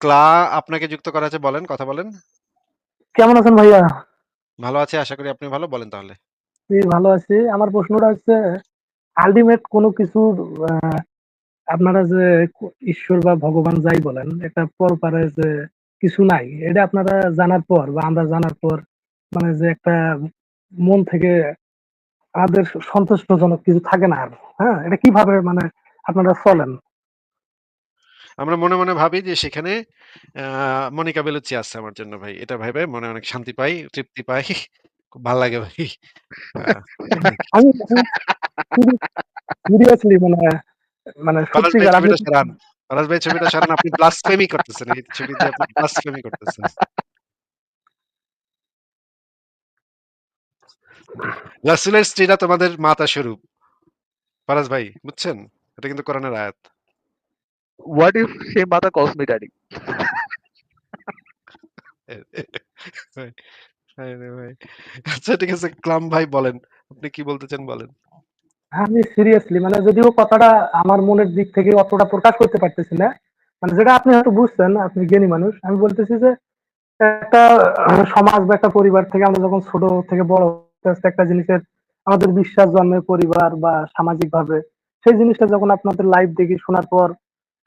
ক্লা আপনাকে যুক্ত করা আছে বলেন, কথা বলেন। কেমন আছেন ভাইয়া? ভালো আছি। আশা করি আপনি ভালো। বলেন তাহলে। ভালো আছি। আমার প্রশ্নটা হচ্ছে আল্টিমেট কোন কিছুর আপনারা যে ঈশ্বর বা ভগবান যাই বলেন, একটা পরপারে যে কিছু নাই। এটা আপনারা জানার পর বা আমরা জানার পর মানে যে একটা মন থেকে আমাদের সন্তুষ্টজনক কিছু থাকে না আর। হ্যাঁ? এটা কীভাবে মানে আপনারা চলেন? আমরা মনে, মনে ভাবি যে সেখানে মনিকা বেলুচ্চি আছে আমার জন্য ভাই। এটা ভাই মনে অনেক শান্তি পাই, তৃপ্তি পাই। খুব ভালো লাগে ভাই। আমি সিরিয়াসলি মানে মানে সত্যিকার সরান। ভাই ছবিটা সরান। আপনি ব্লাসফেমি করতেছেন। এই ছবি দিয়ে আপনি ব্লাসফেমি করতেছেন। রাসূলের স্ত্রীরা তোমাদের মাতা স্বরূপ। ফারাজ ভাই বুঝছেন? এটা কিন্তু কোরআনের আয়াত। What if সেই মাতা calls me daddy? ভাই, আচ্ছা ঠিক আছে ক্লাম ভাই বলেন। আপনি কি বলতে চান বলেন। আমি সিরিয়াসলি মানে যদিও কথাটা আমার মনের দিক থেকে অতটা প্রকাশ করতে পারতেছি না। মানে যেটা আপনি হয়তো বুঝছেন, আপনি জ্ঞানী মানুষ। আমি বলতেছি যে একটা সমাজ বা একটা পরিবার থেকে আমরা যখন ছোট থেকে বড় একটা জিনিসের আমাদের বিশ্বাস জন্মে পরিবার বা সামাজিক ভাবে সেই জিনিসটা যখন আপনাদের লাইভ দেখি শোনার পর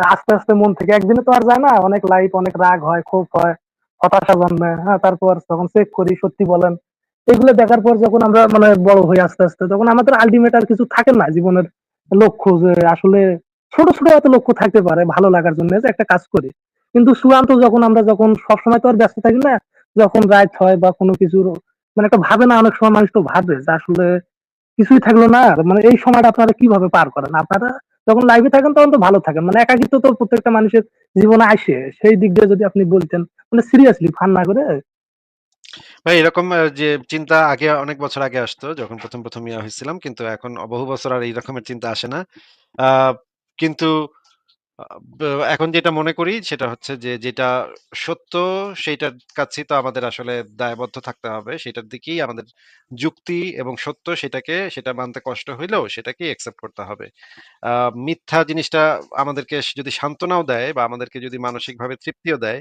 আস্তে, আস্তে মন থেকে একদিনে তো আর যায় না। অনেক লাইফ অনেক রাগ হয়, ক্ষোভ হয়, হতাশা জন্মে। হ্যাঁ? তারপর যখন চেক করি সত্যি বলেন। এগুলো দেখার পর যখন আমরা মানে বড় হই আস্তে, আস্তে তখন আমাদের আল্টিমেট আর কিছু থাকে না জীবনের লক্ষ্য যে আসলে ছোট, ছোট হয়তো লক্ষ্য থাকতে পারে ভালো লাগার জন্য যে একটা কাজ করি। কিন্তু চূড়ান্ত যখন আমরা যখন সবসময় তো আর ব্যস্ত থাকি না। যখন রাত হয় বা কোনো কিছুর মানে একটা ভাবে না অনেক সময় মানুষ তো ভাবে যে আসলে কিছুই থাকল না। মানে এই সময়টা আপনারা কীভাবে পার করেন? আপনারা যখন লাইভে থাকেন তখন তো ভালো থাকেন। মানে একাকিত্ব তো প্রত্যেকটা মানুষের জীবনে আসে। সেই দিক দিয়ে যদি আপনি বলতেন মানে সিরিয়াসলি ফান না করে। ভাই এরকম যে চিন্তা আগে অনেক বছর আগে আসতো যখন ১ম, ১ম ইয়া হয়েছিলাম কিন্তু এখন বহু বছর আর এইরকমের চিন্তা আসে না। কিন্তু এখন যেটা মনে করি সেটা হচ্ছে যে যেটা সত্য সেইটার কাছেই তো আমাদের আসলে দায়বদ্ধ থাকতে হবে। সেটার দিকেই আমাদের যুক্তি এবং সত্য সেটাকে সেটা মানতে কষ্ট হইলেও সেটাকেই অ্যাকসেপ্ট করতে হবে। আ মিথ্যা জিনিসটা আমাদেরকে যদি সান্ত্বনাও দেয় বা আমাদেরকে যদি মানসিকভাবে তৃপ্তিও দেয়,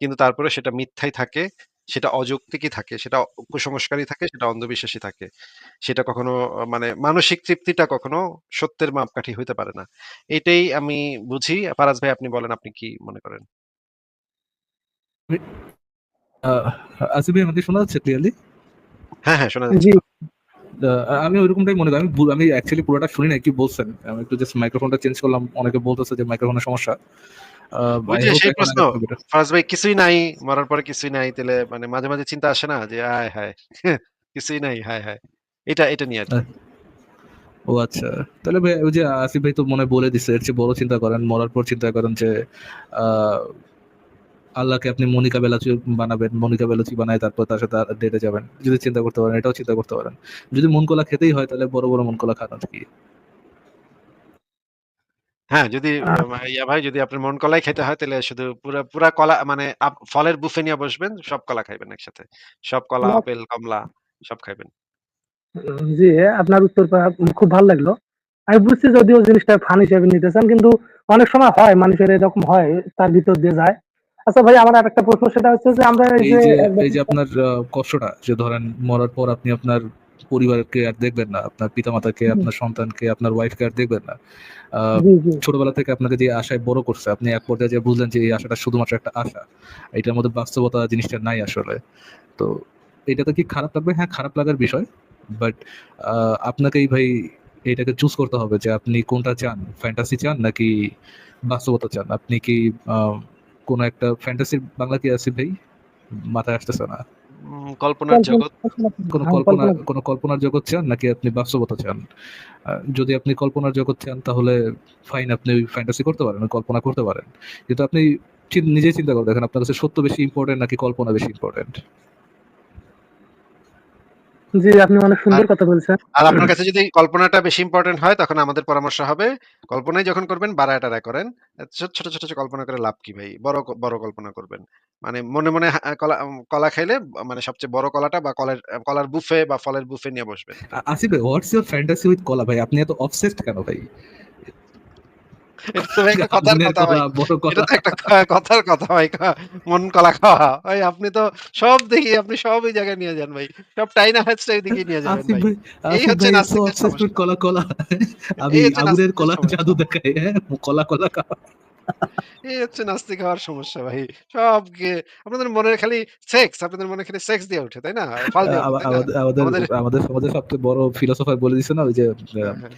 কিন্তু তারপরে সেটা মিথ্যাই থাকে, সেটা অযৌক্তিকই থাকে, সেটা কুসংস্কারই থাকে, সেটা অন্ধবিশ্বাসই থাকে। সেটা কখনো মানে মানসিক তৃপ্তিটা কখনো সত্যের মাপকাঠি হইতে পারে না। এটাই আমি বুঝি। ফারাজ ভাই আপনি বলেন আপনি কি মনে করেন? আ আসিফ ভাই আমাকে শোনা যাচ্ছে ক্লিয়ারলি? হ্যাঁ, হ্যাঁ শোনা যাচ্ছে। আ আমি ঐরকমটাই মনে করি। আমি বু আমি অ্যাকচুয়ালি পুরোটা শুনি নাই কি বলছেন। আমি একটু জাস্ট মাইক্রোফোনটা চেঞ্জ করলাম। অনেকে বলতেছে যে মাইক্রোফোনের সমস্যা। সেই প্রশ্ন। ভাই কিছুই নাই, মরার পরে কিছুই নাই। তাইলে মানে মাঝে, মাঝে চিন্তা আসে না যে আয় হায়! কিছুই নাই, হায়, হায়! এটা, এটা নিয়ে আ আরকি। ও আচ্ছা। তাহলে ভাই ওই যে আসিফ ভাই তো মনে বলে দিছে এর চেয়ে বড় চিন্তা করেন। মরার পর চিন্তা করেন যে আল্লাহকে আপনি মনিকা বেলাচি বানাবেন। মনিকা বেলাচি বানায় তারপর তার সাথে ডেটে যাবেন। যদি চিন্তা করতে পারেন, এটাও চিন্তা করতে পারেন। যদি মনকলা খেতেই হয় তাহলে বড়, বড় মনকলা খান আরকি। হ্যাঁ, যদি ইয়া ভাই যদি আপনার মন কলাই খেতে হয় তাহলে শুধু পুরা, পুরা কলা মানে আপ ফলের বুফে নিয়ে বসবেন, সব কলা খাইবেন একসাথে। সব কলা, আপেল, কমলা সব খাইবেন। উম জি, আপনার উত্তরটা খুব ভালো লাগল। আমি বুঝছি যদিও জিনিসটা ফান হিসেবে নিতে চান কিন্তু অনেক সময় হয় মানুষের এরকম হয় তার ভিতর দিয়ে যায়। আচ্ছা ভাই আমার আরেকটা প্রশ্ন সেটা হচ্ছে যে আমরা এই এই যে যে একবার এই যে আপনার আ কষ্টটা যে ধরেন মরার পর আপনি আপনার পরিবারকে আর দেখবেন না। আপনার পিতামাতাকে, হুম। আপনার সন্তানকে, আপনার ওয়াইফকে আর দেখবেন না। ছোটবেলা থেকে আপনাকে যে আশায় বড় করছে, আপনি এক পর্যায়ে যেয়ে বুঝলেন যে এই আশাটা শুধুমাত্র একটা আশা। এটার মধ্যে বাস্তবতা জিনিসটা নাই আসলে। তো এটাতে কি খারাপ লাগবে? হ্যাঁ, খারাপ লাগার বিষয়। বাট আপনাকেই ভাই এটাকে চুজ করতে হবে যে আপনি কোনটা চান? ফ্যান্টাসি চান নাকি বাস্তবতা চান? আপনি কি কোন একটা ফ্যান্টাসির বাংলা কি আছে ভাই? মাথায় আসতেছে না। কল্পনার জগৎ। কোন কল্পনা কোন কল্পনার জগৎ চান নাকি আপনি বাস্তবতা চান? যদি আপনি কল্পনার জগৎ চান তাহলে ফাইন আপনি ফ্যান্টাসি করতে পারেন, কল্পনা করতে পারেন। কিন্তু আপনি নিজে নিজেই চিন্তা করে দেখেন আপনার কাছে সত্য বেশি ইম্পর্টেন্ট নাকি কল্পনা বেশি ইম্পোর্টেন্ট? জি, আপনি অনেক সুন্দর কথা বলছেন। আর আপনার কাছে যদি কল্পনাটা বেশি ইম্পর্টেন্ট হয় তখন আমাদের পরামর্শ হবে কল্পনাই যখন করবেন করেন। ছোট, ছোট, ছোট কল্পনা করে লাভ কি ভাই? বড়, বড় কল্পনা করবেন। মানে মনে, মনে কলা কলা খাইলে মানে সবচেয়ে বড় কলাটা বা কলের কলার বুফে বা ফলের বুফে নিয়ে বসবেন। Asif what's your fantasy with কলা ভাই? আপনি এত অবসেসড কেন ভাই? কথার কথা ভাই। মন কলা খাওয়া। ভাই আপনি তো সব দেখি আপনি সব ওই জায়গায় নিয়ে যান ভাই। সব টাইনা হ্যাশট্যাগ দিকে নিয়ে যান ভাই। এই হচ্ছে with কলা কলা। আমি আগুনের কলা জাদু দেখাই হ্যাঁ কলা কলা খাওয়া। এই হচ্ছে নাস্তিক হওয়ার সমস্যা ভাই সব গিয়ে আপনাদের মনে খালি সেক্স আপনাদের মনে খালি সেক্স দিয়ে ওঠে তাই না? আমাদের আমাদের সমাজের সবচেয়ে বড় ফিলোসফার বলে দিছে না ওই যে হ্যাঁ, হ্যাঁ।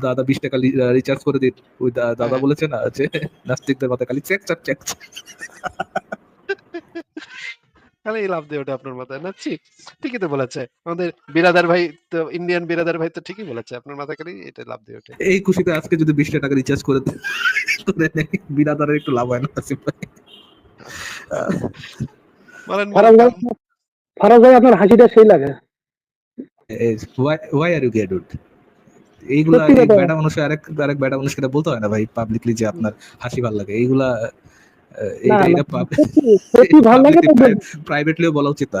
দাদা বিশ টাকা রিচার্জ করে দিন ওই দাদা হ্যাঁ। বলেছে না যে নাস্তিকদের মাথায় খালি চেক চাক চেক খালি লাভ দিয়ে ওঠে আপনার মাথায় না? ঠিক ঠিকই তো বলেছে। আমাদের বিরাদার ভাই তো ইন্ডিয়ান বিরাদার ভাই তো ঠিকই বলেছে আপনার মাথায় খালি এটা লাভ দিয়ে ওঠে। এই খুশিতে আজকে যদি বিশ টাকা রিচার্জ করে দেন, বিরাদারের একটু লাভ হয় না আসিফ ভাই। বলেন ফারাজ ভাই। আপনার হাসিটা সেই লাগে। Why are you get wood এইগুলা কথা। বেটা মানুষের আরেক আরেক বেটা মানুষকে বলতে হয় না ভাই পাবলিকলি যে আপনার হাসি ভালো লাগে। এইগুলা না। প্রাইভেটলিও বলা উচিত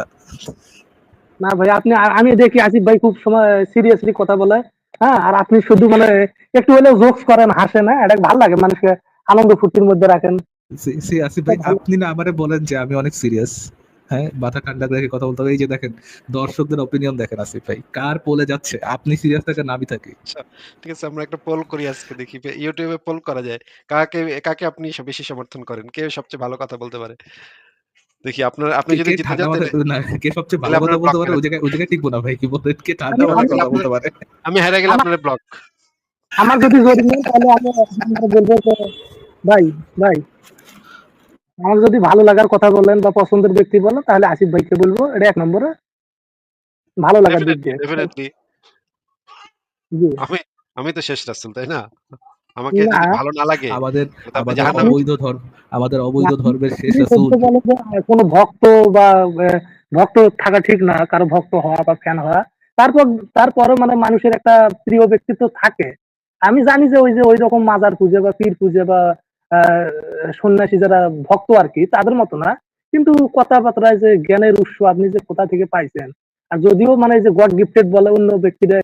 ভাই আপনি আমি দেখি আসিফ ভাই খুব সময় সিরিয়াসলি কথা বলে। হ্যাঁ আর আপনি শুধু মানে একটু হলেও জোকস করেন হাসেন হ্যাঁ এটা ভালো লাগে মানুষকে আনন্দ ফুর্তির মধ্যে রাখেন। আসিফ ভাই আপনি না আমারে বলেন যে আমি অনেক সিরিয়াস হ্যাঁ মাথা ঠান্ডা রেখে কথা বলতে হবে। এই যে দেখেন দর্শকদের অপিনিয়ন দেখেন আসিফ ভাই কার পোলে যাচ্ছে? আপনি সিরিয়াস থাকেন না আমি থাকি? ঠিক আছে আমরা একটা পোল করি আজকে দেখি ইউটিউবে পোল করা যায়। কাকে কাকে আপনি বেশি সমর্থন করেন? কে সবচেয়ে ভালো কথা বলতে পারে? দেখি আপনার আপনি যদি কে জিতে না কে সবচেয়ে ভালো কথা বলতে পারে? ওই জায়গায় ওই জায়গায় টিকবো না ভাই কি বলতে কে ঠান্ডা কথা বলতে পারে? আমি হেরে গেলে আপনার ব্লক আমার যদি জোর নেই তাহলে আমি আপনাকে বলব ভাই ভাই আমার যদি ভালো লাগার কথা বলেন বা পছন্দের ব্যক্তি বলেন তাহলে আসিফ ভাইকে বলব এটা এক নম্বরে। ভালো লাগার দিক দিয়ে ডেফিনেটলি জি। আমি আমি তো শেষ রাসূল তাই না? আমাকে ভালো না লাগে আমাদের আমাদের অবৈধ ধর্ম আমাদের অবৈধ ধর্মের শেষ রাসূল কোনো ভক্ত বা ভক্ত থাকা ঠিক না কারও ভক্ত হওয়া বা ফ্যান হওয়া। তারপর তারপরে মানে মানুষের একটা প্রিয় ব্যক্তিত্ব থাকে। আমি জানি যে ওই যে ওই রকম মাজার পুজো বা পীর পুজো বা সন্ন্যাসী যারা ভক্ত আর কি, তাদের মতো না। কিন্তু কথাবার্তায় যে জ্ঞানের উৎস আপনি যে কোথা থেকে পাইছেন, আর যদিও মানে যে গড গিফটেড বলে অন্য ব্যক্তিরা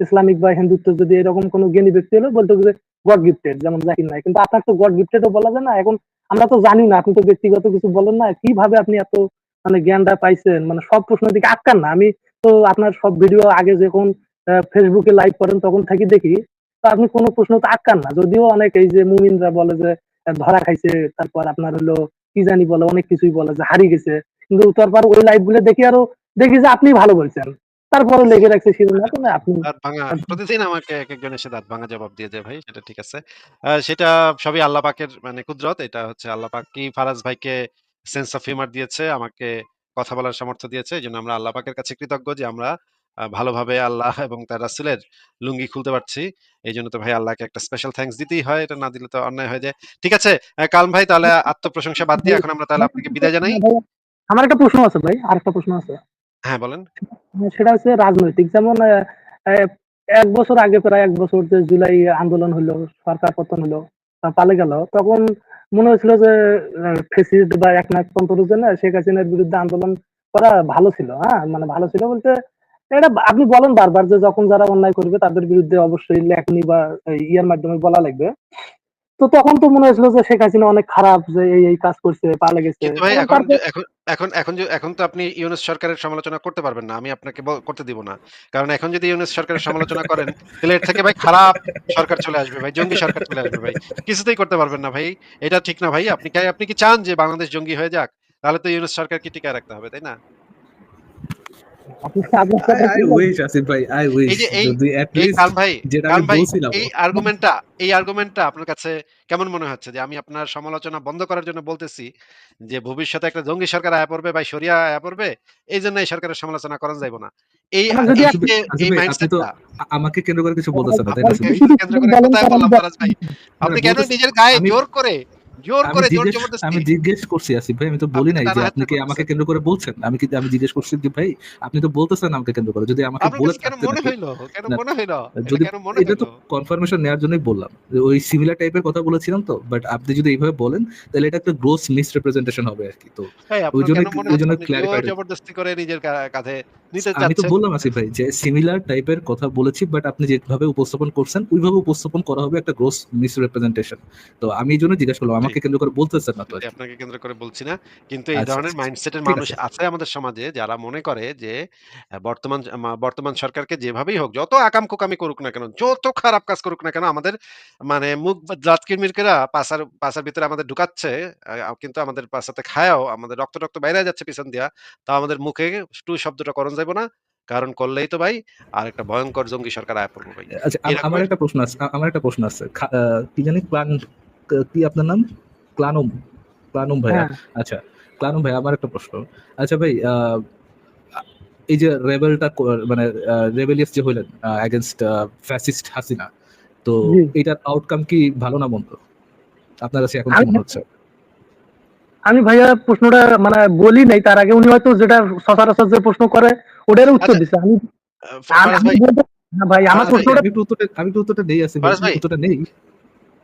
ইসলামিক বা হিন্দুত্ব যদি এরকম কোনো জ্ঞানী ব্যক্তি হলে, বলতো যে গড গিফটেড যেমন জাকির নাই। কিন্তু আপনার তো গড গিফটেডও বলা যায় না। এখন আমরা তো জানি না, আপনি তো ব্যক্তিগত কিছু বলেন না। কীভাবে আপনি এত মানে জ্ঞানটা পাইছেন? মানে সব প্রশ্নের দিকে আটকান না। আমি তো আপনার সব ভিডিও আগে যখন ফেসবুকে লাইভ করেন, তখন থেকে দেখি। তো আপনি কোনো প্রশ্ন তো আটকান না। যদিও অনেক এই যে মুমিনরা বলে যে ধরা খাইছে তারপর আপনার হলো কি জানি বলে অনেক কিছুই বলে যে হারিয়ে গেছে। কিন্তু তারপর ওই লাইভগুলো দেখি আরও দেখি যে আপনি ভালো বলছেন। তারপরে লেগে রাখছে শিরোনাম না আপনি দাঁত ভাঙা প্রতিদিন আমাকে এক একজন এসে দাঁত ভাঙা জবাব দিয়ে যায় ভাই সেটা ঠিক আছে। সেটা সবই আল্লাহ পাকের মানে কুদরত এটা হচ্ছে আল্লাহ পাক কি ফারাজ ভাইকে সেন্স অফ হিউমার দিয়েছে আমাকে কথা বলার সামর্থ্য দিয়েছে এই জন্য আমরা আল্লাহ পাকের কাছে কৃতজ্ঞ যে আমরা ভালোভাবে আল্লাহ এবং তার রাসূলের লুঙ্গি খুলতে পারছি। এই জন্য তো ভাই আল্লাহকে একটা স্পেশাল থ্যাঙ্কস দিতেই হয়। এটা না দিলে তো অন্যায় হয়ে যায়। ঠিক আছে কালম ভাই তাহলে আত্মপ্রশংসা বাদ দিয়ে এখন আমরা তাহলে আপনাকে বিদায় জানাই। আমার একটা প্রশ্ন আছে ভাই আর একটা প্রশ্ন আছে। হ্যাঁ বলেন। সেটা হচ্ছে রাজনৈতিক। যেমন এক বছর আগে প্রায় এক বছর যে জুলাই আন্দোলন হলো সরকার পতন হলো পালে গেল। তখন মনে হয়েছিল যে ফেসিস্ট বা একনাথতন্ত্রের জন্য শেখ হাসিনার বিরুদ্ধে আন্দোলন করা ভালো ছিল হ্যাঁ? মানে ভালো ছিল বলতে এটা আপনি বলেন বারবার যে যখন যারা অন্যায় করবে তাদের বিরুদ্ধে অবশ্যই লেখনি বা ইয়ার মাধ্যমে বলা লাগবে। তো তখন তো মনে হয়েছিল যে শেখ হাসিনা অনেক খারাপ যে এই এই কাজ করছে পালে গেছে এখন এখন যে এখন তো আপনি ইউনুস সরকারের সমালোচনা করতে পারবেন না আমি আপনাকে করতে দিব না। কারণ এখন যদি ইউনুস সরকারের সমালোচনা করেন তাহলে এর থেকে ভাই খারাপ সরকার চলে আসবে ভাই জঙ্গি সরকার চলে আসবে ভাই। কিছুতেই করতে পারবেন না ভাই এটা ঠিক না ভাই। আপনি কি আপনি কি চান যে বাংলাদেশ জঙ্গি হয়ে যাক? তাহলে তো ইউনুস সরকারকে টিকায় রাখতে হবে তাই না? আপনার কাছে কেমন মনে হচ্ছে? যে আমি আপনার সমালোচনা বন্ধ করার জন্য বলতেছি যে ভবিষ্যতে একটা জঙ্গি সরকার আয়া পড়বে বা শরিয়া আয়া পড়বে এই জন্য এই সরকারের সমালোচনা করা যাইব না। এই আমার যদি এই যে আসিফ এই ভাই, আপনি তো মাইন্ডসেটটা আ- আমাকে কেন্দ্র করে কিছু বলতেছেন ভাই আপনি কেন নিজের গায়ে জোর করে জোর আমি করে জোর জবরদস্তি। আমি জিজ্ঞেস করছি আসিফ ভাই আমি তো বলি নাই যে আপনি কি আমাকে কেন্দ্র করে বলছেন? আমি কি আমি জিজ্ঞেস করছি যে ভাই? আপনি তো বলতেছেন আমাকে কেন্দ্র করে। যদি আমাকে বলে কেন মনে হইল? কেন মনে হইল? যদি এটা তো কনফার্মেশন জন্যই বললাম। ওই সিমিলার টাইপের কথা বলেছিলাম তো বাট আপনি যদি এইভাবে বলেন তাহলে এটা একটা গ্রোস মিসরিপ্রেজেন্টেশন হবে আর কি। তো ওই জন্য ওই জন্য জবরদস্তি করে নিজের কা- কাঁধে নিতে আমি তো বললাম আসিফ ভাই যে সিমিলার টাইপের কথা বলেছি বাট আপনি যেভাবে উপস্থাপন করছেন ওইভাবে উপস্থাপন করা হবে একটা গ্রোস মিসরিপ্রেজেন্টেশন তো আমি এই জন্য জিজ্ঞাসা করলাম। আমাকে কেন্দ্র করে বলতেছেন না তো আপনাকে কেন্দ্র করে বলছি না। কিন্তু এই আচ্ছা, ধরনের আচ্ছা, মাইন্ডসেটের মানুষ আছে। আমাদের সমাজে যারা মনে করে যে বর্তমান বর্তমান সরকারকে যেভাবেই হোক যত আকাম কুকামি করুক না কেন যত খারাপ কাজ করুক না কেন আমাদের মানে মুখ জাত কিরমিরকেরা পাশার পাশার ভিতরে আমাদের ঢুকাচ্ছে কিন্তু আমাদের পাশাতে খায়াও আমাদের রক্ত রক্ত বাইরে যাচ্ছে পিছন দিয়া তা আমাদের মুখে টু শব্দটা করণ যাইব না। কারণ করলেই তো ভাই আর একটা ভয়ঙ্কর জঙ্গি সরকার আয় পড়ব ভাই। আচ্ছা আমার একটা প্রশ্ন আছে আমার একটা প্রশ্ন আছে। কি জানি ক্লান ক- আপনার নাম? ক্লানুম। ক্লানুম ভাইয়া। হ্যাঁ। আচ্ছা ক্লানুম ভাই আমার একটা প্রশ্ন। আচ্ছা ভাই এই যে রেবেলটা মানে রেবেলিয়াস যে হইলেন এগেনস্ট ফ্যাসিস্ট হাসিনা তো এটার আউটকাম কি ভালো না মন্দ? আপনার কাছে এখন মনে হচ্ছে? আমি ভাইয়া প্রশ্নটা মানে বলি নাই তার আগে উনি হয়তো যেটা সচরাচর যে প্রশ্ন করে ওটার উত্তর আচ্ছা, দিচ্ছে আমি ভাই আমার প্রশ্নটা আমি উত্তরটা আমি উত্তরটা নেই আছি উত্তরটা নেই।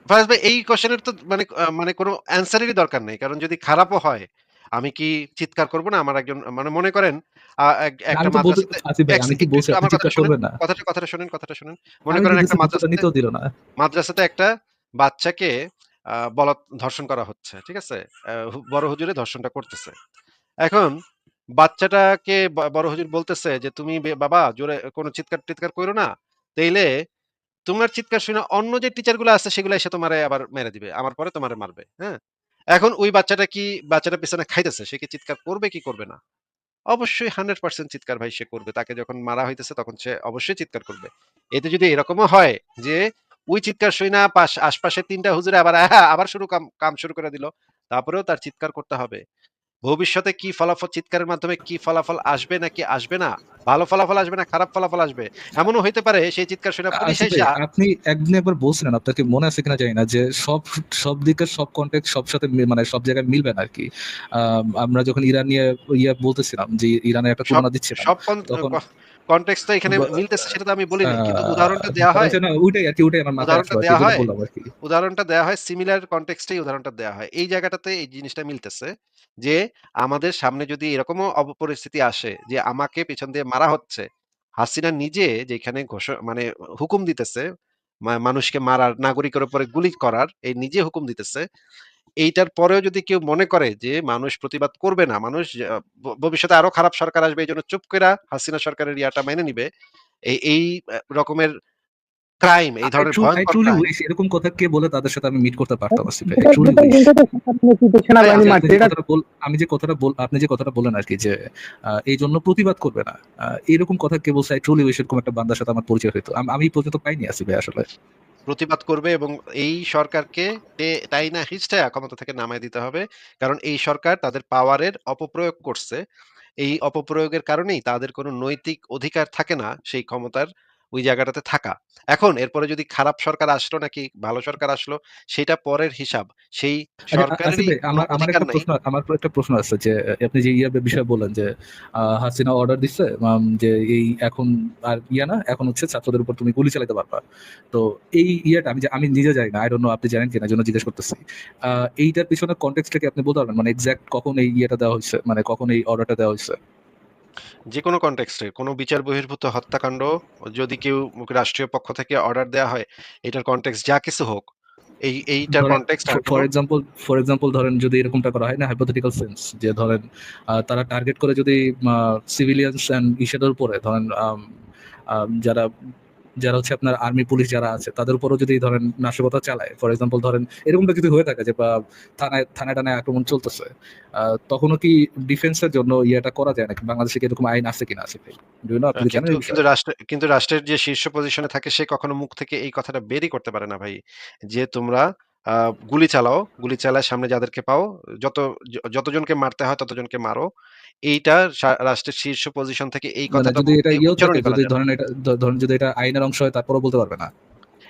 ফারাজ ভাই এই কোশ্চেনের তো মানে মানে কোনো অ্যান্সারেরই দরকার নেই। কারণ যদি খারাপও হয় আমি কি চিৎকার করব না? আমার একজন মানে মনে করেন একটা কথাটা কথাটা শুনেন কথাটা শুনেন। মনে করেন একটা নিতেও দিল না। মাদ্রাসাতে একটা বাচ্চাকে বলত ধর্ষণ করা হচ্ছে ঠিক আছে? বড় হুজুরে ধর্ষণটা করতেছে। এখন বাচ্চাটাকে বড় হুজুর বলতেছে যে তুমি বাবা জোরে কোনো চিৎকার টিৎকার করো না। তাইলে তোমার চিৎকার শুনে অন্য যে টিচারগুলো আছে, সেগুলো এসে তোমারে আবার মেরে দিবে। আমার পরে তোমারে মারবে হ্যাঁ? এখন ওই বাচ্চাটা কি বাচ্চাটা পিছনে খাইতেছে? সে কি চিৎকার করবে কি করবে না? অবশ্যই হান্ড্রেড পার্সেন্ট চিৎকার ভাই সে করবে। তাকে যখন মারা হইতেছে, তখন সে অবশ্যই চিৎকার করবে। এতে যদি এরকমও হয় যে ওই চিৎকার শুই না, পাশ আশপাশে তিনটা হুজুরে আবার আবার শুরু কাম কাম শুরু করে দিল, তারপরেও তার চিৎকার করতে হবে। ভবিষ্যতে কি ফলাফল চিৎকারের মাধ্যমে কি ফলাফল আসবে নাকি আসবে না? ভালো ফলাফল আসবে না খারাপ ফলাফল আসবে? এমনও হইতে পারে সেই চিৎকার শুনে পুলিশ আপনি একদিন একবার বলছিলেন আপনাকে মনে আছে কিনা জানি না যে সব সব দিকে সব কন্টেক্ট সব সাথে মানে সব জায়গায় মিলবে না আর কি আমরা যখন ইরান নিয়ে ইয়ে বলতেছিলাম যে ইরানে একটা তুলনা দিচ্ছিলাম সব তখন- এখানে মিলতেছে সেটা তো আমি কিন্তু উদাহরণটা হয় ওইটাই আর কি ওইটাই আমার মাথায় উদাহরণটা হয়? উদাহরণটা হয় সিমিলার কনটেক্সটেই উদাহরণটা হয় এই জায়গাটাতে এই জিনিসটা মিলতেছে যে আমাদের সামনে যদি এরকমও অব- পরিস্থিতি আসে যে আমাকে পিছন দিয়ে মারা হচ্ছে হাসিনা নিজে যেখানে ঘোষণা মানে হুকুম দিতেছে মানুষকে মারার নাগরিকের উপরে গুলি করার এই নিজে হুকুম দিতেছে এইটার পরেও যদি কেউ মনে করে যে মানুষ প্রতিবাদ করবে না মানুষ ভবিষ্যতে আরও খারাপ সরকার আসবে এই জন্য চুপ করে হাসিনা সরকারের ইয়াটা মেনে নিবে এই এই রকমের ক্রাইম এই ধরনের ভয়ঙ্কর এরকম কথা কে বলে তাদের সাথে আমি মিট করতে পারতাম আসিফ ভাই। I এটা- truly এটা- wish। এটা তো সেনাবাহিনী সেনাবাহিনী ভাই, মারছে আপনি যে এটা কথাটা বল- আমি যে কথাটা বল আপনি যে কথাটা বলেন আর কি যে আহ, এই জন্য প্রতিবাদ করবে না এরকম কথা কে বলছে ট্রুলি উইশ এরকম একটা বান্দার সাথে আমার পরিচয় হইতো আমি পর্যন্ত পাইনি আসি ভাই আসলে প্রতিবাদ করবে এবং এই সরকারকে তাই না হিচটায় ক্ষমতা থেকে নামায় দিতে হবে। কারণ এই সরকার তাদের পাওয়ারের অপপ্রয়োগ করছে। এই অপপ্রয়োগের কারণেই তাদের কোনো নৈতিক অধিকার থাকে না সেই ক্ষমতার ওই জায়গাটাতে থাকা। এখন এরপরে যদি খারাপ সরকার আসলো নাকি ভালো সরকার আসলো সেটা পরের হিসাব। সেই আচ্ছা, সরকারেরই আমার আমার একটা প্রশ্ন আমার একটা প্রশ্ন আছে যে আপনি যে ইয়ে বিষয়ে বললেন যে হাসিনা অর্ডার দিচ্ছে যে এই এখন আর ইয়া না এখন হচ্ছে ছাত্রদের উপর তুমি গুলি চালাতে পারবা। তো এই ইয়েটা আমি আমি নিজে জানি না আই ডোন্ট নো আপনি জানেন কিনা জন্য জিজ্ঞেস করতেছি। এইটার পিছনে কনটেক্সটটা কি আপনি বলতে পারবেন? মানে এক্সাক্ট কখন এই ইয়েটা দেওয়া হয়েছে? মানে কখন এই অর্ডারটা দেওয়া হয়েছে? যে কোনো কনটেক্সটে কোনো বিচার বহির্ভূত হত্যাকাণ্ড যদি কেউ রাষ্ট্রীয় পক্ষ থেকে অর্ডার দেওয়া হয় এটার কনটেক্সট যা কিছু হোক এই এইটার context for example for example ধরেন যদি এরকমটা করা হয় না হাইপোথেটিক্যাল সেন্স যে ধরেন তারা টার্গেট করে যদি সিভিলিয়ানস অ্যান্ড ইসেদের উপরে ধরেন যারা যারা হচ্ছে আপনার আর্মি পুলিশ যারা আছে তাদের উপরও যদি ধরেন নাশকতা চালায় ফর এক্সাম্পল ধরেন এরকমটা যদি হয়ে থাকে যে বা থানায় থানায় টানায় আক্রমণ চলতেছে আহ, তখনও কি ডিফেন্সের জন্য ইয়েটা করা যায় নাকি? বাংলাদেশে কি এরকম আইন আছে কিনা আছে? কিন্তু কিন্তু রাষ্ট্র কিন্তু রাষ্ট্রের যে শীর্ষ পজিশনে থাকে সে কখনো মুখ থেকে এই কথাটা বেরই করতে পারে না ভাই। যে তোমরা গুলি চালাও গুলি চালায় সামনে যাদেরকে পাও যত যতজনকে মারতে হয় ততজনকে মারো। এইটা রাষ্ট্রের শীর্ষ পজিশন থেকে এই মানে কথাটা যদি এটা ইয়েও থাকে যদি ধরেন এটা ধরেন যদি এটা আইনের অংশ হয় তারপরও বলতে পারবে না।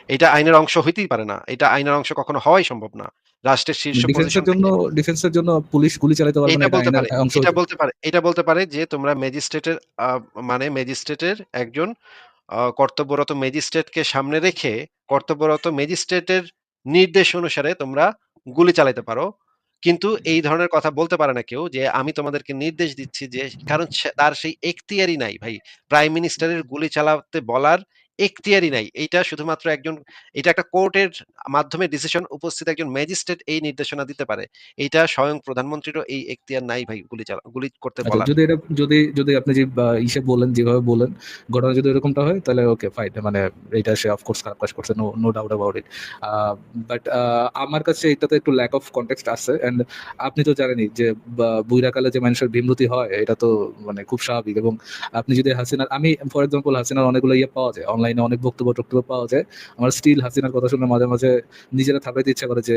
এটা আইনের অংশ হইতেই পারে না। এটা আইনের অংশ কখনো হওয়াই সম্ভব না। রাষ্ট্রের শীর্ষ ডিফেন্সের জন্য ডিফেন্সের জন্য পুলিশ গুলি চালাতে পারবে না এটা বলতে পারে এটা বলতে পারে এটা বলতে পারে যে তোমরা ম্যাজিস্ট্রেটের মানে ম্যাজিস্ট্রেটের একজন কর্তব্যরত ম্যাজিস্ট্রেটকে সামনে রেখে কর্তব্যরত ম্যাজিস্ট্রেটের নির্দেশ অনুসারে তোমরা গুলি চালাইতে পারো। কিন্তু এই ধরনের কথা বলতে পারে না কেউ যে আমি তোমাদেরকে নির্দেশ দিচ্ছি যে কারণ তার সেই এখতিয়ারই নাই ভাই। প্রাইম মিনিস্টারের গুলি চালাতে বলার এখতিয়ারই নাই। এইটা শুধুমাত্র একজন এটা একটা কোর্টের মাধ্যমে ডিসিশন উপস্থিত একজন ম্যাজিস্ট্রেট এই নির্দেশনা দিতে পারে। এইটা স্বয়ং প্রধানমন্ত্রীরও এই এখতিয়ার নাই ভাই গুলি চালা গুলি করতে আচ্ছা বলা যদি এটা যদি যদি আপনি যে ইসে বলেন যেভাবে বলেন ঘটনা যদি এরকমটা হয় তাহলে ওকে ফাইন মানে এটা সে অফকোর্স খারাপ কাজ করছে no no doubt about it but আমার কাছে এটাতে একটু ল্যাক অফ কনটেক্সট আছে অ্যান্ড আপনি তো জানেনই যে বুইরাকালে যে মানুষের ভীমরতি হয় এটা তো মানে খুব স্বাভাবিক এবং আপনি যদি হাসিনার আমি ফর এক্সাম্পল হাসিনার অনেকগুলো ইয়ে পাওয়া যায় অনলাইনে অনেক বক্তব্য টক্তব্য পাওয়া যায়। আমার স্টিল হাসিনার কথা শুনে মাঝে মাঝে নিজেরা থাকতে ইচ্ছা করে যে,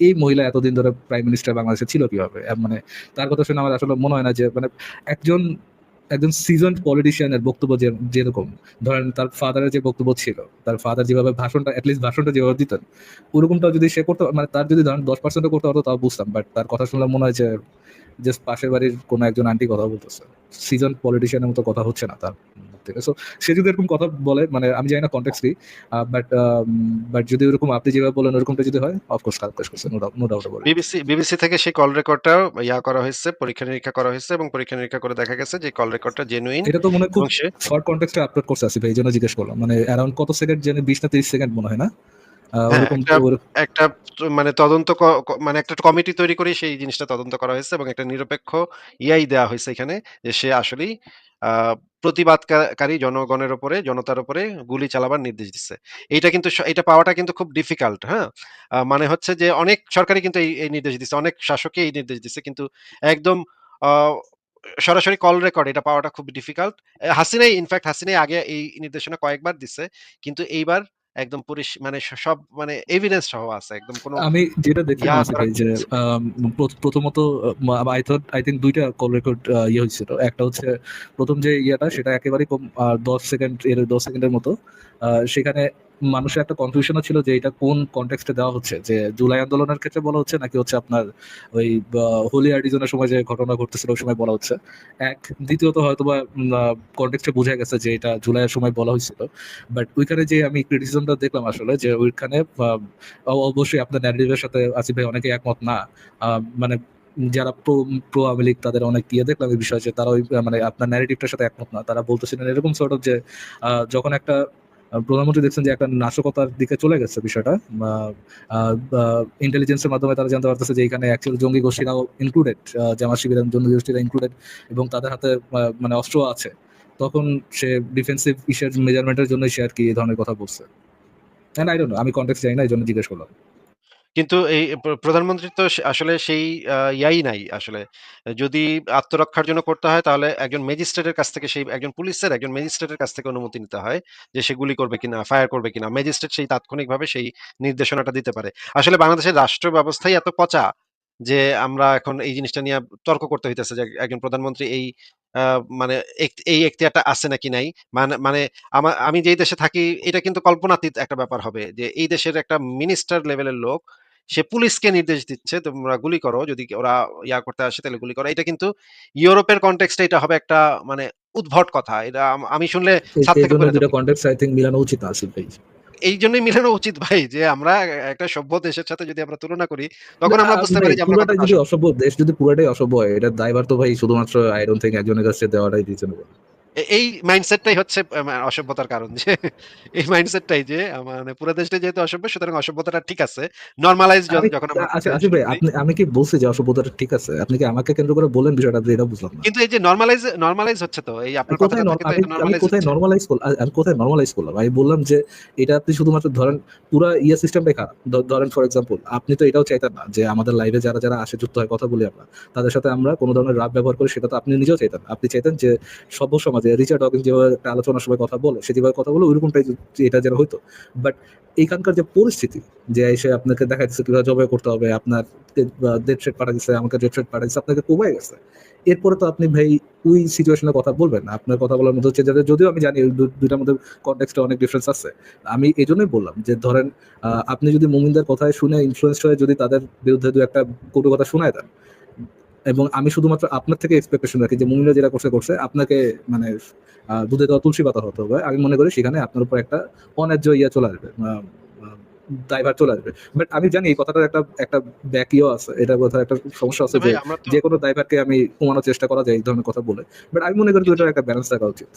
এই মহিলা এতদিন ধরে প্রাইম মিনিস্টার বাংলাদেশে ছিল কীভাবে? মানে তার কথা শুনে আমার আসলে মনে হয় না যে মানে একজন একজন সিজন পলিটিশিয়ানের বক্তব্য যে, যেরকম, ধরেন তার ফাদারের যে বক্তব্য ছিল, তার ফাদার যেভাবে ভাষণটা অ্যাটলিস্ট ভাষণটা যেভাবে দিতেন ওরকমটা যদি সে করতো মানে তার যদি ধরেন দশ পার্সেন্টও করতে হতো তাও বুঝতাম বাট তার কথা শুনলে মনে হয় যে জাস্ট পাশের বাড়ির কোনো একজন আন্টি কথা বলতেছে। সিজন পলিটিশিয়ানের মতো কথা হচ্ছে না তার থেকে সো সে যদি এরকম কথা বলে মানে আমি জানি না কন্টেক্স কি বাট বাট যদি ওরকম আপনি যেভাবে বলেন ওরকমটা যদি হয় অফকোর্স খারাপ কাজ করছে নো ডাউট নো ডাউট বলে বিবিসি বিবিসি থেকে সেই কল রেকর্ডটা ইয়া করা হয়েছে পরীক্ষা নিরীক্ষা করা হয়েছে এবং পরীক্ষা নিরীক্ষা করে দেখা গেছে যে কল রেকর্ডটা জেনুইন এটা তো মনে খুব শর্ট কন্টেক্সটে আপলোড করছে আসিফ এই জন্য জিজ্ঞেস করলাম। মানে অ্যারাউন্ড কত সেকেন্ড জানি বিশ না তিরিশ সেকেন্ড মনে হয় না? একটা- ওর- একটা মানে তদন্ত মানে একটা কমিটি তৈরি করে সেই জিনিসটা তদন্ত করা হয়েছে এবং একটা নিরপেক্ষ ইয়াই দেওয়া হয়েছে এখানে যে সে আসলেই প্রতিবাদকারী জনগণের উপরে জনতার উপরে গুলি চালাবার নির্দেশ দিচ্ছে। এইটা কিন্তু এটা পাওয়াটা কিন্তু খুব ডিফিকাল্ট হ্যাঁ? মানে হচ্ছে যে অনেক সরকারি কিন্তু এই এই নির্দেশ দিচ্ছে অনেক শাসকই এই নির্দেশ দিচ্ছে কিন্তু একদম আহ, সরাসরি কল রেকর্ড এটা পাওয়াটা খুব ডিফিকাল্ট হাসিনাই ইনফ্যাক্ট হাসিনাই আগে এই নির্দেশনা কয়েকবার দিচ্ছে কিন্তু এইবার একদম পরিশ মানে সব মানে এভিডেন্স সহ আছে একদম কোনো আমি যেটা ভাই যে প্রথমত আই থট আই থিঙ্ক দুইটা কল রেকর্ড ইয়ে হয়েছিল। একটা হচ্ছে প্রথম যে ইয়েটা সেটা একেবারেই কম দশ সেকেন্ড এর দশ সেকেন্ডের মতো। সেখানে মানুষের একটা কনফিউশনও ছিল যে এটা কোন কনটেক্সটে দেওয়া হচ্ছে? যে জুলাই আন্দোলনের ক্ষেত্রে বলা হচ্ছে নাকি হচ্ছে আপনার ওই হোলি আর্টিজনের সময় যে ঘটনা ঘটতেছিল, ওই সময় বলা হচ্ছে? এক। দ্বিতীয়ত হয়তো বা কনটেক্সটে বোঝা গেছে যে এটা জুলাইয়ের সময় বলা হয়েছিল। বাট ওইখানে যে আমি ক্রিটিসিজমটা দেখলাম আসলে, যে ওইখানে অবশ্যই আপনার ন্যারেটিভের সাথে আসিফ ভাই অনেকে একমত না। মানে যারা প্রো প্রো আওয়ামী লীগ, তাদের অনেক ইয়ে দেখলাম এই বিষয়ে, যে তারা ওই মানে আপনার ন্যারেটিভটার সাথে একমত না। তারা বলতেছিলেন এরকম সর্ট অফ যে যখন একটা প্রধানমন্ত্রী দেখছেন যে একটা নাশকতার দিকে চলে গেছে বিষয়টা। ইন্টেলিজেন্সের মাধ্যমে তারা জানতে পারতেছে যে এখানে অ্যাকচুয়াল জঙ্গি গোষ্ঠীরাও ইনক্লুডেড জামা শিবিরের জঙ্গি গোষ্ঠীরা ইনক্লুডেড এবং তাদের হাতে মানে অস্ত্র আছে। তখন সে ডিফেন্সিভ ইসের মেজারমেন্টের জন্য সে আর কি এই ধরনের কথা বলছে। আমি কন্টেক্ট চাই না, এই জন্য জিজ্ঞেস করলাম। কিন্তু এই প্রধানমন্ত্রী তো আসলে সেই ইয়াই নাই আসলে। যদি আত্মরক্ষার জন্য করতে হয়, তাহলে একজন ম্যাজিস্ট্রেটের কাছ থেকে সেই, একজন পুলিশের একজন ম্যাজিস্ট্রেটের কাছ থেকে অনুমতি নিতে হয় যে সে গুলি করবে কিনা, ফায়ার করবে কিনা। ম্যাজিস্ট্রেট সেই তাৎক্ষণিকভাবে সেই নির্দেশনাটা দিতে পারে। আসলে বাংলাদেশের রাষ্ট্র ব্যবস্থাই এত পচা যে আমরা এখন এই জিনিসটা নিয়ে তর্ক করতে হইতেছে যে একজন প্রধানমন্ত্রী এই মানে এই এখতিয়ারটা আছে নাকি নাই? মানে মানে আমা- আমি যেই দেশে থাকি এটা কিন্তু কল্পনাতীত একটা ব্যাপার হবে যে এই দেশের একটা মিনিস্টার লেভেলের লোক সে পুলিশকে নির্দেশ দিচ্ছে তোমরা গুলি করো যদি ওরা ইয়া করতে আসে তাহলে গুলি করো। এটা কিন্তু ইউরোপের কনটেক্সটে এটা হবে একটা মানে উদ্ভট কথা। এটা আমি শুনলে এই থেকে পড়ে দুটো যাব। কন্টেক্ট আই থিঙ্ক মিলানো উচিত আসিফ ভাই এই জন্যই মিলানো উচিত ভাই যে আমরা একটা সভ্য দেশের সাথে যদি আমরা তুলনা করি তখন আমরা বুঝতে পারি যে আমরা যদি অসভ্য। দেশ যদি পুরোটাই অসভ্য হয় এটা দায়ভার তো ভাই শুধুমাত্র আই থেকে একজনের কাছে দেওয়াটাই রিজনেবল এই মাইন্ডসেটটাই হচ্ছে অসভ্যতার কারণ যে এই মাইন্ডসেটটাই যে মানে পুরো দেশটা যেহেতু অসভ্য সুতরাং অসভ্যতাটা ঠিক আছে। নর্মালাইজ যখন আচ্ছা করতে ভাই আপনি আমি কি বলছি যে অসভ্যতাটা ঠিক আছে? আপনি কি আমাকে কেন্দ্র করে বলেন বিষয়টা এটা বুঝলাম না। কিন্তু এই যে নর্মালাইজ নর্মালাইজ হচ্ছে তো এই আপনার তো আমি কোথায় নর্মালাইজ করলাম আমি কোথায় নর্মালাইজ করলাম? আমি বললাম যে এটা আপনি শুধুমাত্র ধরেন পুরো ইয়ে সিস্টেমটাই খারাপ। ধরেন ফর এক্সাম্পল আপনি তো এটাও চাইতেন না যে আমাদের লাইভে যারা যারা আসে যুক্ত হয় কথা বলি আমরা তাদের সাথে আমরা কোনো ধরনের রাব ব্যবহার করি সেটা তো আপনি নিজেও চাইতেন আপনি চাইতেন যে সভ্য সমাজ সমাজে রিচার্ড হকিন্স যেভাবে একটা আলোচনার সময় কথা বলে, সে যেভাবে কথা বলে, ওইরকমটাই এটা যেন হইতো। বাট এইখানকার যে পরিস্থিতি, যে এসে আপনাকে দেখা যাচ্ছে কীভাবে জবাই করতে হবে, আপনার ডেট থ্রেট পাঠা দিচ্ছে আমাকে ডেট থ্রেট পাঠা দিচ্ছে আপনাকে কোবাই গেছে। এরপরে তো আপনি ভাই ওই সিচুয়েশনের কথা বলবেন না। আপনার কথা বলার মধ্যে হচ্ছে যাদের যদিও আমি জানি দুইটার মধ্যে কনটেক্সটে অনেক ডিফারেন্স আছে। আমি এই জন্যই বললাম যে ধরেন আপনি যদি মুমিনদের কথায় শুনে ইনফ্লুয়েন্স হয়ে যদি তাদের বিরুদ্ধে দু একটা কটু কথা শোনায় দেন এবং আমি শুধুমাত্র আপনার থেকে এক্সপেকটেশন রাখি যে মুমিনরা যেটা করছে করছে আপনাকে মানে দুধে দেওয়া তুলসী পাতা হতে হবে। আমি মনে করি সেখানে আপনার উপর একটা অন্যায্য ইয়ে চলে আসবে আহ, চলে আসবে। বাট আমি জানি এই কথাটার একটা একটা ব্যাকিও আছে এটা একটা সমস্যা আছে যে যে কোনো দায়ভারকে আমি কমানোর চেষ্টা করা যায় এই ধরনের কথা বলে। বাট আমি মনে করি যে ওটার একটা ব্যালেন্স থাকা উচিত।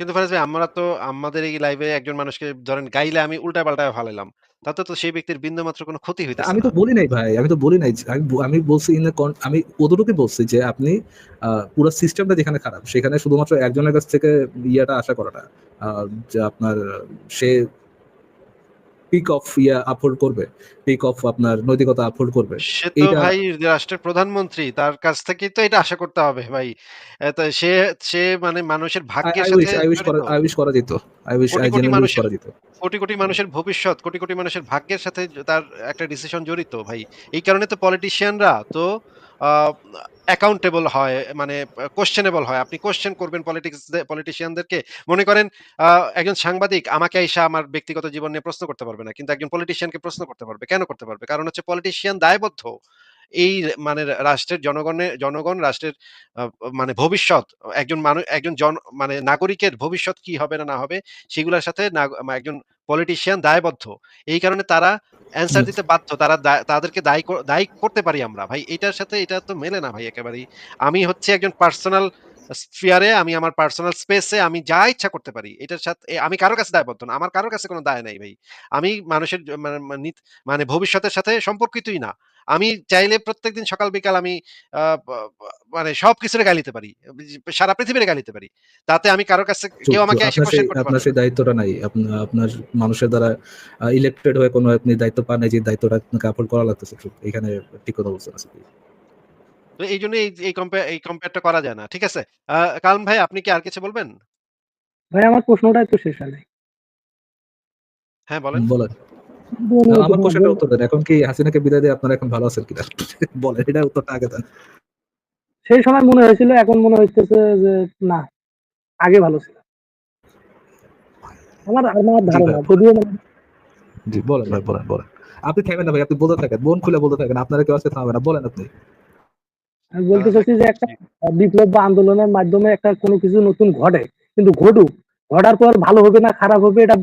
কিন্তু ফারাজ ভাই আমরা তো আমাদের এই লাইভে একজন মানুষকে ধরেন গাইলে আমি উল্টা পাল্টায় ফালাইলাম তাতে তো সেই ব্যক্তির বিন্দু মাত্র কোনো ক্ষতি হইতেছে আমি তো বলি নাই ভাই আমি তো বলি নাই আমি আমি বলছি ইন আমি ওদেরকে বলছি যে আপনি আহ, পুরো সিস্টেমটা যেখানে খারাপ সেখানে শুধুমাত্র একজনের কাছ থেকে ইয়াটা আশা করাটা আহ, যে আপনার সে পিক অফ ইয়া আপলোড করবে পিক অফ আপনার নৈতিকতা আপলোড করবে। এইটা ভাই রাষ্ট্রের প্রধানমন্ত্রী তার কাছ থেকেই তো এটা আশা করতে হবে ভাই। সে সে মানে মানুষের ভাগ্যের সাথে আই উইশ করা জড়িত আই উইশ করা যেত। আই উইশ কোটি আই কোটি জেনুইনলি উইশ মানুষের করা যেত। কোটি কোটি মানুষের ভবিষ্যৎ কোটি কোটি মানুষের ভাগ্যের সাথে তার একটা ডিসিশন জড়িত ভাই। এই কারণে তো পলিটিশিয়ানরা তো অ্যাকাউন্টেবল হয় মানে কোশ্চেনেবল হয়। আপনি কোশ্চেন করবেন পলিটিক্স পলিটিশিয়ানদেরকে মনে করেন একজন সাংবাদিক আমাকে এসে আমার ব্যক্তিগত জীবন নিয়ে প্রশ্ন করতে পারবে না, কিন্তু একজন পলিটিশিয়ানকে প্রশ্ন করতে পারবে। কেন করতে পারবে? কারণ হচ্ছে পলিটিশিয়ান দায়বদ্ধ। এই মানে রাষ্ট্রের জনগণের জনগণ রাষ্ট্রের মানে ভবিষ্যৎ একজন মানুষ একজন জন মানে নাগরিকের ভবিষ্যৎ কি হবে না না হবে সেগুলোর সাথে একজন পলিটিশিয়ান দায়বদ্ধ। এই কারণে তারা অ্যান্সার দিতে বাধ্য তারা তাদেরকে দায়ী দায়ী করতে পারি আমরা। ভাই এটার সাথে এটা তো মেলে না ভাই একেবারেই। আমি হচ্ছে একজন পার্সোনাল স্ফিয়ারে আমি আমার পার্সোনাল স্পেসে আমি যা ইচ্ছা করতে পারি এটার সাথে আমি কারোর কাছে দায়বদ্ধ না আমার কারোর কাছে কোনো দায় নাই ভাই। আমি মানুষের মানে মানে মানে ভবিষ্যতের সাথে সম্পর্কিতই না। আমি চাইলে প্রত্যেকদিন সকাল বিকাল আমি মানে সব কিছুর গালিতে পারি। সারা পৃথিবীর গালিতে পারি। তাতে আমি কারোর কাছে কেউ আমাকে এসে আপনার সেই কোশ্চেন করতে আপনার সেই দায়িত্বটা নাই। আপনার আপনার মানুষের দ্বারা ইলেক্টেড হয়ে কোনো আপনি দায়িত্ব পান নাই যে দায়িত্বটা আপনাকে আপলোড করা লাগতেছে এখানে ঠিক কথা বলছেন তো এই জন্য এই এই কম্পেয়ার এই কম্পেয়ারটা করা যায় না ঠিক আছে? আহ, কালম ভাই আপনি কি আর কিছু বলবেন? ভাই আমার প্রশ্নটাই তো শেষ হয় হ্যাঁ বলেন। বলেন। আমার কোশ্চেনটা উত্তর দেন। এখন কি হাসিনাকে বিদায় দিয়ে আপনারা এখন ভালো আছেন কিনা? বলেন এটা উত্তরটা আগে দেন। সেই সময় মনে হয়েছিল এখন মনে হইতেছে যে না আগে ভালো ছিল। আমার আমার ধারণা যদিও জি বলেন ভাই বলেন বলেন। আপনি থাকবেন না ভাই আপনি বলতে থাকেন মন খুলে বলতে থাকেন আপনারা কেউ আজকে থামবে না বলেন আপনি। আমি বলতে চাচ্ছি যে একটা বিপ্লব বা আন্দোলনের মাধ্যমে একটা কোনো কিছু নতুন ঘটে কিন্তু ঘটুক ঘটার পর ভালো হবে না খারাপ হবে এটা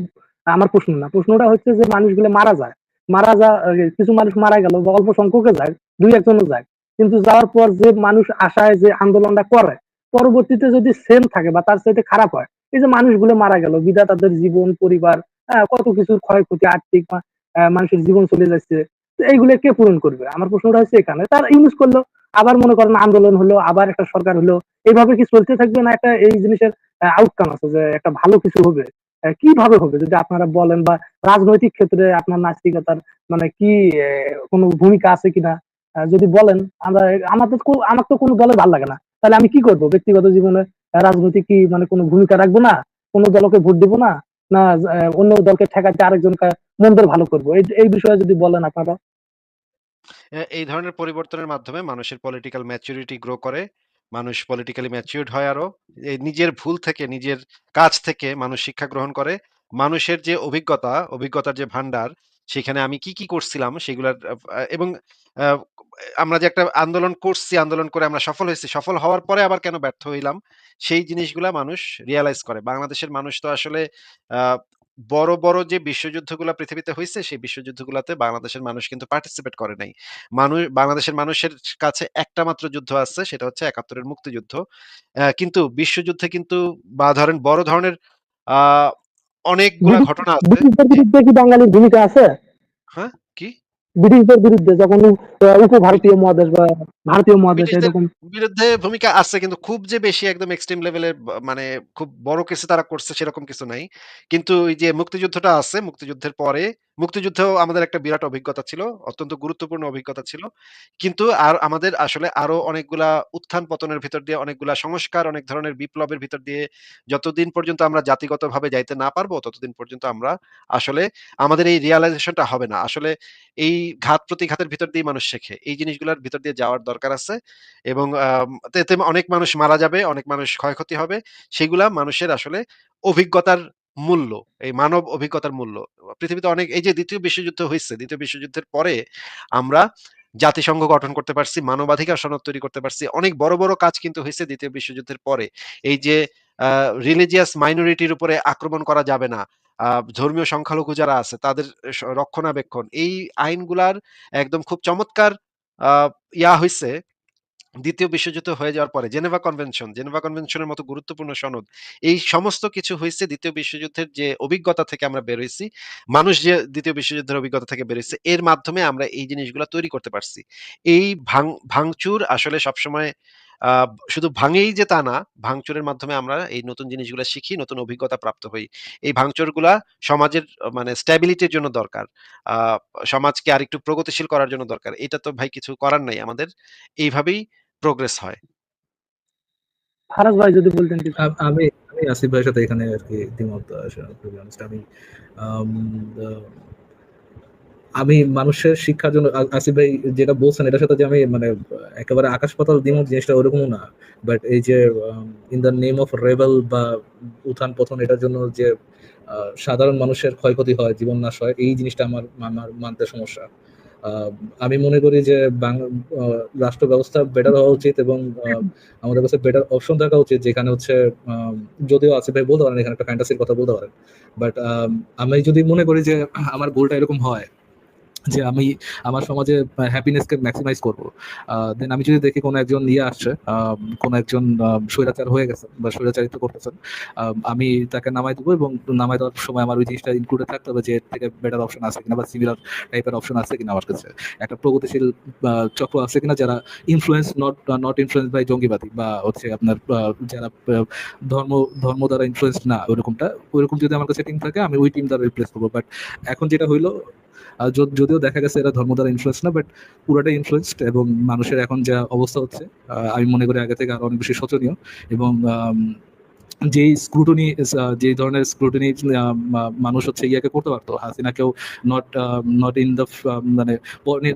আমার প্রশ্ন না। প্রশ্নটা হচ্ছে যে মানুষগুলো মারা যায়। মারা যা কিছু মানুষ মারা গেল বা অল্প সংখ্যকে যায় দুই একজনও যায়। কিন্তু যাওয়ার পর যে মানুষ আশায় যে আন্দোলনটা করে পরবর্তীতে যদি সেম থাকে বা তার সাথে খারাপ হয় এই যে মানুষগুলো মারা গেল বিদা তাদের জীবন পরিবার কত কিছুর ক্ষয়ক্ষতি আর্থিক বা, মানুষের জীবন চলে যাচ্ছে এইগুলো কে পূরণ করবে? আমার প্রশ্নটা হচ্ছে এখানে। তার ইউজ করল আবার মনে করেন আন্দোলন হলো আবার একটা সরকার হলো এইভাবে কি চলতে থাকবে না একটা এই জিনিসের আউটকাম আছে যে একটা ভালো কিছু হবে? কীভাবে হবে? যদি আপনারা বলেন বা রাজনৈতিক ক্ষেত্রে আপনার নাস্তিকতার মানে কি কোনো ভূমিকা আছে কিনা যদি বলেন, আমরা আমাদের কো- আমার তো কোনো দলে ভালো লাগে না। তাহলে আমি কি করব? ব্যক্তিগত জীবনে রাজনৈতিক কি মানে কোনো ভূমিকা রাখব না? কোনো দলকে ভোট দিব না? না অন্য দলকে ঠেকাতে আরেকজনকে মন্দের ভালো করব? এই বিষয়ে যদি বলেন আপনারা। এই ধরনের পরিবর্তনের মাধ্যমে মানুষের পলিটিক্যাল ম্যাচুরিটি গ্রো করে। মানুষ পলিটিক্যালি ম্যাচিউরড হয় আরও। নিজের ভুল থেকে, নিজের কাজ থেকে মানুষ শিক্ষা গ্রহণ করে। মানুষের যে অভিজ্ঞতা, অভিজ্ঞতার যে ভান্ডার সেখানে আমি কি কি করছিলাম সেগুলার এবং আমরা যে একটা আন্দোলন করছি, আন্দোলন করে আমরা সফল হয়েছি, সফল হওয়ার পরে আবার কেন ব্যর্থ হইলাম? সেই জিনিসগুলা মানুষ রিয়ালাইজ করে। বাংলাদেশের মানুষ তো আসলে বড় বড় যে বিশ্বযুদ্ধগুলা পৃথিবীতে হয়েছে সেই বিশ্বযুদ্ধগুলাতে বাংলাদেশের মানুষ কিন্তু পার্টিসিপেট করে নাই। মানুষ বাংলাদেশের মানুষের কাছে একটা মাত্র যুদ্ধ আছে সেটা হচ্ছে একাত্তরের মুক্তিযুদ্ধ। আহ, কিন্তু বিশ্বযুদ্ধে কিন্তু বা ধরেন বড় ধরনের আহ অনেকগুলা ব্রিটিশ- ঘটনা আছে। ব্রিটিশদের বিরুদ্ধে কি বাঙালির ভূমিকা আছে? হ্যাঁ? ব্রিটিশদের বিরুদ্ধে যখন আহ, উপ ভারতীয় মহাদেশ বা ভারতীয় মহাদেশ এরকম বিরুদ্ধে ভূমিকা আছে কিন্তু খুব যে বেশি একদম এক্সট্রিম লেভেলের মানে খুব বড় কিছু তারা করছে সেরকম কিছু নাই। কিন্তু ওই যে মুক্তিযুদ্ধটা আছে মুক্তিযুদ্ধের পরে মুক্তিযুদ্ধেও আমাদের একটা বিরাট অভিজ্ঞতা ছিল। অত্যন্ত গুরুত্বপূর্ণ অভিজ্ঞতা ছিল। কিন্তু আর আমাদের আসলে আরও অনেকগুলা উত্থান পতনের ভিতর দিয়ে অনেকগুলা সংস্কার, অনেক ধরনের বিপ্লবের ভিতর দিয়ে যতদিন পর্যন্ত আমরা জাতিগতভাবে যাইতে না পারব, ততদিন পর্যন্ত আমরা আসলে আমাদের এই রিয়ালাইজেশনটা হবে না। আসলে এই ঘাত-প্রতিঘাতের ভিতর দিয়েই মানুষ শেখে। এই জিনিসগুলোর ভিতর দিয়ে যাওয়ার দরকার আছে এবং এতে অনেক মানুষ মারা যাবে, অনেক মানুষ ক্ষয়ক্ষতি হবে। সেগুলা মানুষের আসলে অভিজ্ঞতার মূল্য, এই মানব অভিজ্ঞতার মূল্য। পৃথিবীতে অনেক এই যে দ্বিতীয় বিশ্বযুদ্ধ হইছে, ২য় বিশ্বযুদ্ধের পরে আমরা জাতিসংঘ গঠন করতে পারছি, মানবাধিকার সনদ তৈরি করতে পারছি। অনেক বড়, বড় কাজ কিন্তু হয়েছে দ্বিতীয় বিশ্বযুদ্ধের পরে। এই যে রিলিজিয়াস মাইনরিটির উপরে আক্রমণ করা যাবে না। ধর্মীয় সংখ্যালঘু যারা আছে তাদের রক্ষণাবেক্ষণ। এই আইনগুলার একদম খুব চমৎকার ইয়া হইছে ২য় বিশ্বযুদ্ধ হয়ে যাওয়ার পরে জেনেভা কনভেনশন, জেনেভা কনভেনশনের মতো গুরুত্বপূর্ণ সনদ। এই সমস্ত কিছু হয়েছে দ্বিতীয় বিশ্বযুদ্ধের যে অভিজ্ঞতা থেকে আমরা বের হইছি। মানুষ যে দ্বিতীয় বিশ্বযুদ্ধের অভিজ্ঞতা থেকে বের হইছে, এর মাধ্যমে আমরা এই জিনিসগুলা তৈরি করতে পারছি। এই ভাং ভাঙচুর আসলে সবসময় শুধু ভাঙেই যে তা না, ভাঙচুরের মাধ্যমে আমরা এই নতুন জিনিসগুলা শিখি, নতুন অভিজ্ঞতা প্রাপ্ত হই। এই ভাঙচুরগুলা সমাজের মানে স্ট্যাবিলিটির জন্য দরকার। সমাজকে আরেকটু প্রগতিশীল করার জন্য দরকার। এটা তো ভাই কিছু করার নাই আমাদের। এইভাবেই প্রোগ্রেস হয়। ফারাজ ভাই যদি বলতেন আমি আমি আসিফ ভাইয়ের সাথে এখানে দ্বিমত to be honest আমি আমি মানুষের শিক্ষার জন্য আসিফ ভাই যেটা বলছেন এটার সাথে যে আমি মানে একেবারে আকাশ পাতাল দ্বিমত জিনিসটা ওরকমও না। বাট এই যে in the name of rebel বা উত্থান পতন এটার জন্য যে সাধারণ মানুষের ক্ষয়ক্ষতি হয়, জীবন নাশ হয় এই জিনিসটা আমার আমার মানতে সমস্যা। আমি মনে করি যে রাষ্ট্র ব্যবস্থা বেটার হওয়া উচিত এবং আমাদের কাছে বেটার অপশন থাকা উচিত, যেখানে হচ্ছে যদিও আছে ভাই, বলতে পারেন, এখানে একটা ফ্যান্টাসির কথা বলতে পারেন। বাট আমি যদি মনে করি যে আমার ভুলটা এরকম হয় যে আমি আমার সমাজে হ্যাপিনেসকে ম্যাক্সিমাইজ করব। দেন আমি যদি দেখি কোনো একজন ইয়ে আসছে, কোনো একজন স্বৈরাচার হয়ে গেছে বা স্বৈরাচারিত করতেছেন, আমি তাকে নামায় দেবো এবং নামায় দেওয়ার সময় আমার ওই জিনিসটা ইনক্লুডেড থাকতে হবে যে এর থেকে বেটার অপশন আছে কিনা বা সিমিলার টাইপের অপশন আছে কিনা আমার কাছে। একটা প্রগতিশীল চক্র আছে কিনা যারা influence not not influenced by জঙ্গিবাদী বা হচ্ছে আপনার যারা ধর্ম ধর্ম দ্বারা ইনফ্লুয়েন্সড না ওরকমটা। ওরকম যদি আমার কাছে টিম থাকে আমি ওই টিম দ্বারা রিপ্লেস করব বাট এখন যেটা হইল যদিও দেখা গেছে এরা ধর্ম দ্বারা ইনফ্লুয়েস না বাট পুরোটাই ইনফ্লুয়েন্সড এবং মানুষের এখন যা অবস্থা হচ্ছে আমি মনে করি আগে থেকে আরও অনেক বেশি শোচনীয় এবং যেই স্ক্রুটনি যে ধরনের স্ক্রুটনি মানুষ হচ্ছে ইয়াকে করতে পারতো। হাসিনাকেও নট নট ইন দ্য মানে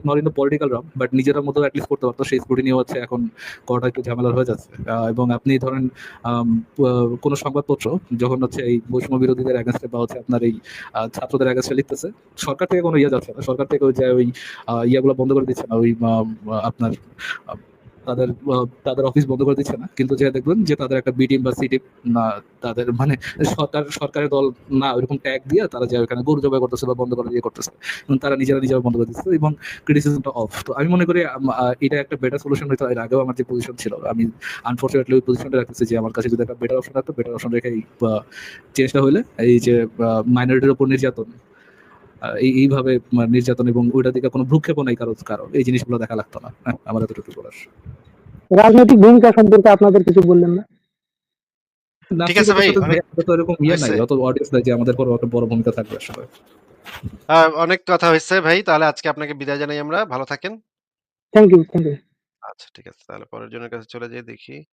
not in the political realm but নিজেরার মতো এট লিস্ট করতে পারতো। সেই স্ক্রুটিনিও হচ্ছে এখন করাটা একটু ঝামেলার হয়ে যাচ্ছে। এবং আপনি ধরেন কোনো সংবাদপত্র যখন হচ্ছে এই বৈষম্য বিরোধীদের এগেইনস্ট এ বা হচ্ছে আপনার এই ছাত্রদের এগেইনস্ট লিখতেছে, সরকার থেকে কোনো ইয়ে যাচ্ছে না। সরকার থেকে ওই যে ওই ইয়াগুলা বন্ধ করে দিচ্ছে না। ওই আপনার তাদের তাদের অফিস বন্ধ করে দিচ্ছে না। কিন্তু যেটা দেখবেন যে তাদের একটা বি টিম বা সি টিম না, তাদের মানে সরকার, সরকারের দল না ওইরকম ট্যাগ দিয়ে তারা যে ওখানে গরু জবাই করতেছে বা বন্ধ করে দিয়ে করতেছে। এবং তারা নিজেরা নিজেরা বন্ধ করে দিচ্ছে, এবং ক্রিটিসিজমটা অফ। তো আমি মনে করি এটা একটা বেটার সলিউশন হইতো। এর আগেও আমার যে পজিশন ছিল, আমি আনফরচুনেটলি ওই পজিশনটা রাখতেছি যে আমার কাছে যদি একটা বেটার অপশন থাকতো বেটার অপশন রেখে এই চেঞ্জটা হইলে, এই যে মাইনরিটির উপর নির্যাতন এইভাবে নির্যাতন এবং ওইটার দিকে কোনো ভ্রুক্ষেপও নাই কারও কারও। এই জিনিসগুলো দেখা লাগতো না। হ্যাঁ, আমার এতটুকু বলার। রাজনৈতিক ভূমিকা সম্পর্কে আপনাদের কিছু বললেন না? ঠিক আছে ভাই, অনেক ভাই আমাদের তো এরকম ইয়ে নাই। অত অডিয়েন্স নাই যে আমাদের পরেও বড় ভূমিকা থাকবে আসলে। অনেক কথা হয়েছে ভাই। তাহলে আজকে আপনাকে বিদায় জানাই আমরা। ভালো থাকেন। Thank you, thank you. আচ্ছা ঠিক আছে। তাহলে পরের জনের কাছে চলে যাই দেখি।